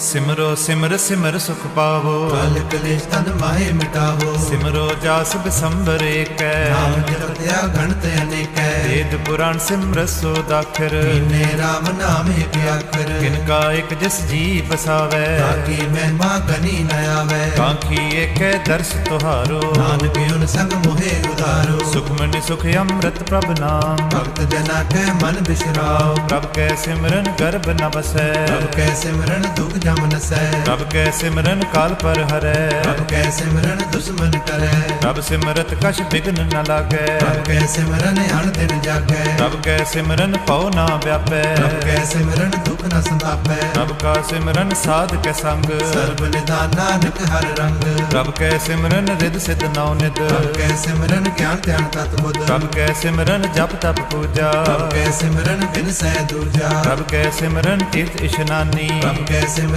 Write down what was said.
ਸਿਮਰੋ ਸਿਮਰ ਸਿਮਰ ਸੁਖ ਪਾਵੋ। ਕਾਲ ਕਲੇਸ਼ ਤਨ ਮਾਹੇ ਮਿਟਾਵੋ। ਸਿਮਰੋ ਜਾਸ ਬਿਸੰਬਰ ਏਕੈ। ਨਾਮ ਜਪਤਿਆ ਗਣਤ ਅਨੇਕੈ ਵੇਦ ਪੁਰਾਣ ਸਿਮਰਤ ਸੋ ਦਾਖਰ। ਨੇ ਰਾਮ ਨਾਮ ਏਕ ਅੱਖਰ ਕਿਨ ਕਾ ਇਕ ਜਿਸ ਜੀ ਬਸਾਵੈ ਤਾਕੀ ਮਹਿਮਾ ਗਨੀ ਨ ਆਵੈ। ਕਾਂਖੀ ਏਕੈ ਦਰਸ ਤੁਹਾਰੋ। ਨਾਨਕ ਉਨ ਸੰਗ ਮੋਹਿ ਉਦਾਰੋ ਸੁਖਮਨੀ ਸੁਖ ਅੰਮ੍ਰਿਤ ਪ੍ਰਭ ਨਾਮ। ਭਗਤ ਜਨਾ ਕੈ ਮਨ ਬਿਸਰਾਓ। ਪ੍ਰਭ ਕੈ ਸਿਮਰਨ ਗਰਭ ਨ ਬਸੈ ਪ੍ਰਭ ਕੈ ਸਿਮਰਨ ਦੁਖ ਜਮ ਨਸੈ। ਪ੍ਰਭ ਕੈ ਸਿਮਰਨ ਕਾਲ ਪਰ ਹਰੈ। ਪ੍ਰਭ ਕੈ ਸਿਮਰਨ ਦੁਸ਼ਮਨ ਕਰੈ ਪ੍ਰਭ ਸਿਮਰਤ ਕਛ ਬਿਗਨ ਨ ਲਾਗੈ। ਪ੍ਰਭ ਕੈ ਸਿਮਰਨ ਅਣ ਦਿਨ ਜਾਗੈ ਪ੍ਰਭ ਕੈ ਸਿਮਰਨ ਪਉ ਨਾ ਵਿਆਪੈ। ਪ੍ਰਭ ਕੈ ਸਿਮਰਨ ਦੁਖ ਨ ਸੰਤਾਪੈ। ਪ੍ਰਭ ਕਾ ਸਿਮਰਨ ਸਾਧ ਕੇ ਸੰਗ। ਸਰਬ ਨਿਦਾਨ ਨਾਨਕ ਹਰ ਰੰਗ। ਪ੍ਰਭ ਕੈ ਸਿਮਰਨ ਰਿਦ ਸਿਧ ਨਉ ਨਿਦ ਪ੍ਰਭ ਕੈ ਸਿਮਰਨ ਗਿਆਨ ਧਿਆਨ ਤਤ ਬੁੱਧ। ਪ੍ਰਭ ਕੈ ਸਿਮਰਨ ਜਪ ਤਪ ਪੂਜਾ। ਪ੍ਰਭ ਕੈ ਸਿਮਰਨ ਬਿਨ ਸਹਿ ਦੂਜਾ। ਪ੍ਰਭ ਕੈ ਸਿਮਰਨ ਤੀਰਥ ਇਸ਼ਨਾਨੀ। ਪ੍ਰਭ ਕੈ ਸਿਮਰਨ